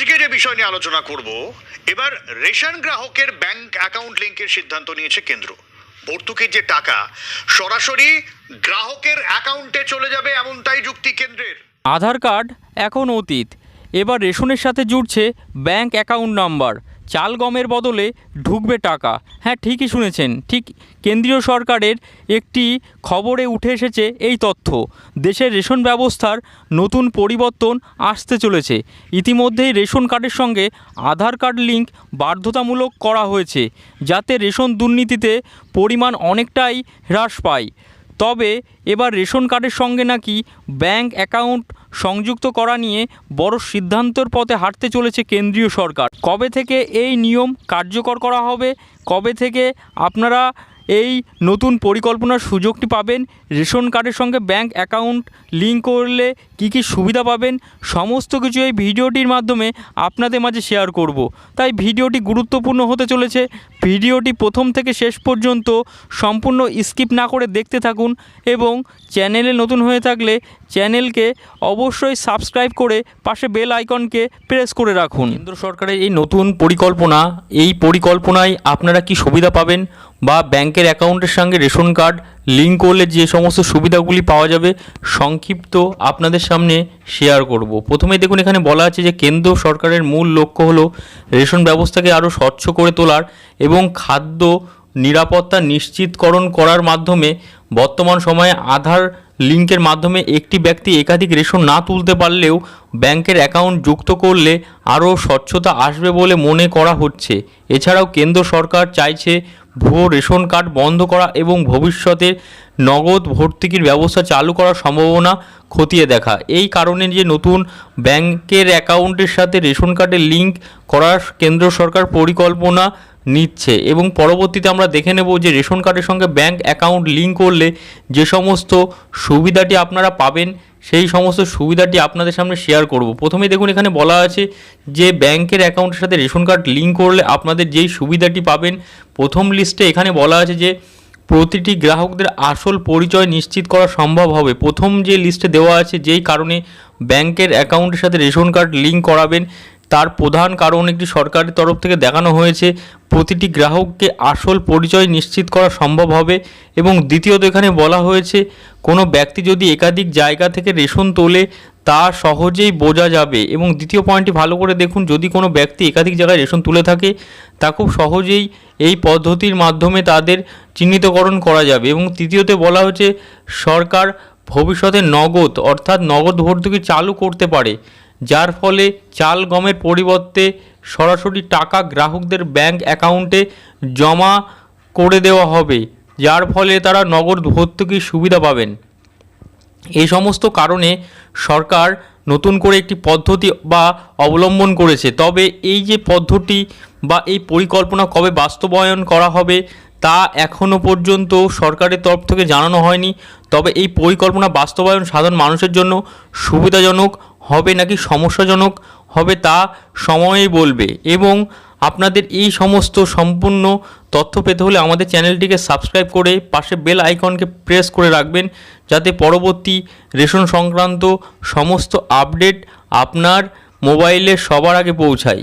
আজকে যে বিষয় নিয়ে আলোচনা করব, এবার রেশন গ্রাহকের ব্যাংক অ্যাকাউন্ট লিঙ্কের সিদ্ধান্ত নিয়েছে কেন্দ্র। ভর্তুকির যে টাকা, সরাসরি গ্রাহকের অ্যাকাউন্টে চলে যাবে এমনটাই যুক্তি কেন্দ্রের। আধার কার্ড এখন অতীত। এবার রেশনের সাথে জুড়ছে ব্যাংক অ্যাকাউন্ট নাম্বার। চাল গমের বদলে ঢুকবে টাকা। হ্যাঁ ঠিকই শুনেছেন। ঠিক কেন্দ্রীয় সরকারের একটি খবরে উঠে এসেছে এই তথ্য। দেশের রেশন ব্যবস্থার নতুন পরিবর্তন আসতে চলেছে। ইতিমধ্যেই রেশন কার্ডের সঙ্গে আধার কার্ড লিঙ্ক বাধ্যতামূলক করা হয়েছে, যাতে রেশন দুর্নীতিতে পরিমাণ অনেকটাই হ্রাস পায়। তবে এবার রেশন কার্ডের সঙ্গে নাকি ব্যাংক অ্যাকাউন্ট সংযুক্ত করা নিয়ে বড় সিদ্ধান্তর পথে হাঁটতে চলেছে কেন্দ্রীয় সরকার। কবে থেকে এই নিয়ম কার্যকর করা হবে? কবে থেকে আপনারা এই নতুন পরিকল্পনার সুযোগটি পাবেন। রেশন কার্ডের সঙ্গে ব্যাংক অ্যাকাউন্ট লিঙ্ক করলে কি কি সুবিধা পাবেন, সমস্ত কিছু এই ভিডিওটির মাধ্যমে আপনাদের মাঝে শেয়ার করব। তাই ভিডিওটি গুরুত্বপূর্ণ হতে চলেছে। ভিডিওটি প্রথম থেকে শেষ পর্যন্ত সম্পূর্ণ স্কিপ না করে দেখতে থাকুন এবং চ্যানেলে নতুন হয়ে থাকলে চ্যানেলকে অবশ্যই সাবস্ক্রাইব করে পাশে বেল আইকনকে প্রেস করে রাখুন। কেন্দ্র সরকারের এই নতুন পরিকল্পনা, এই পরিকল্পনায় আপনারা কি সুবিধা পাবেন বা ব্যাংকের অ্যাকাউন্টের সঙ্গে রেশন কার্ড, লিঙ্ক করলে যে সমস্ত সুবিধাগুলি পাওয়া যাবে, সংক্ষিপ্ত আপনাদের সামনে শেয়ার করব। প্রথমে দেখুন, এখানে বলা আছে যে কেন্দ্র সরকারের মূল লক্ষ্য হলো রেশন ব্যবস্থাকে আরও স্বচ্ছ করে তোলার এবং খাদ্য নিরাপত্তা নিশ্চিতকরণ করার মাধ্যমে বর্তমান সময়ে আধার লিঙ্কের মাধ্যমে একটি ব্যক্তি একাধিক রেশন না তুলতে পারলেও ব্যাংকের অ্যাকাউন্ট যুক্ত করলে আরও স্বচ্ছতা আসবে বলে মনে করা হচ্ছে। এছাড়াও কেন্দ্র সরকার চাইছে ভুয়ো রেশন কার্ড বন্ধ করা এবং ভবিষ্যতে নগদ ভর্তুকির ব্যবস্থা চালু করার সম্ভাবনা খতিয়ে দেখা। এই কারণে যে নতুন ব্যাংকের অ্যাকাউন্টের সাথে রেশন কার্ডের লিঙ্ক করার কেন্দ্র সরকার পরিকল্পনা নিচ্ছে এবং পরবর্তীতে আমরা দেখে নেব যে রেশন কার্ডের সঙ্গে ব্যাংক অ্যাকাউন্ট লিঙ্ক করলে যে সমস্ত সুবিধাটি আপনারা পাবেন, সেই সমস্ত সুবিধাটি আপনাদের সামনে শেয়ার করব। প্রথমে দেখুন এখানে বলা আছে যে ব্যাংকের অ্যাকাউন্টের সাথে রেশন কার্ড লিঙ্ক করলে আপনাদের যেই সুবিধাটি পাবেন, প্রথম লিস্টে এখানে বলা আছে যে প্রতিটি গ্রাহকদের আসল পরিচয় নিশ্চিত করা সম্ভব হবে। প্রথম যে লিস্টে দেওয়া আছে যেই কারণে ব্যাংকের অ্যাকাউন্টের সাথে রেশন কার্ড লিঙ্ক করাবেন তার প্রধান কারণ একটি সরকারের তরফ থেকে দেখানো হয়েছে, প্রতিটি গ্রাহককে আসল পরিচয় নিশ্চিত করা সম্ভব হবে এবং দ্বিতীয়ত এখানে বলা হয়েছে, কোনো ব্যক্তি যদি একাধিক জায়গা থেকে রেশন তোলে, তা সহজেই বোঝা যাবে এবং দ্বিতীয় পয়েন্টটি ভালো করে দেখুন, যদি কোনো ব্যক্তি একাধিক জায়গায় রেশন তুলে থাকে, তা খুব সহজেই এই পদ্ধতির মাধ্যমে তাদের চিহ্নিতকরণ করা যাবে এবং তৃতীয়তে বলা হচ্ছে সরকার ভবিষ্যতে নগদ, অর্থাৎ নগদ ভর্তুকি চালু করতে পারে। যার ফলে চাল গমের পরিবর্তে সরাসরি টাকা গ্রাহকদের ব্যাংক অ্যাকাউন্টে জমা করে দেওয়া হবে, যার ফলে তারা নগদ ভর্তুকির সুবিধা পাবেন। এই সমস্ত কারণে সরকার নতুন করে একটি পদ্ধতি বা অবলম্বন করেছে। তবে এই যে পদ্ধতি বা এই পরিকল্পনা কবে বাস্তবায়ন করা হবে, তা এখনও পর্যন্ত সরকারের তরফ থেকে জানানো হয়নি। তবে এই পরিকল্পনা বাস্তবায়ন সাধারণ মানুষের জন্য সুবিধাজনক হবে নাকি সমস্যাজনক? হবে তা সময়ই বলবে। এবং আপনাদের এই সমস্ত সম্পূর্ণ তথ্য পেতে হলে আমাদের চ্যানেলটিকে সাবস্ক্রাইব করে পাশে বেল আইকনকে প্রেস করে রাখবেন, যাতে পরবর্তী রেশন সংক্রান্ত সমস্ত আপডেট আপনার মোবাইলে সবার আগে পৌঁছায়।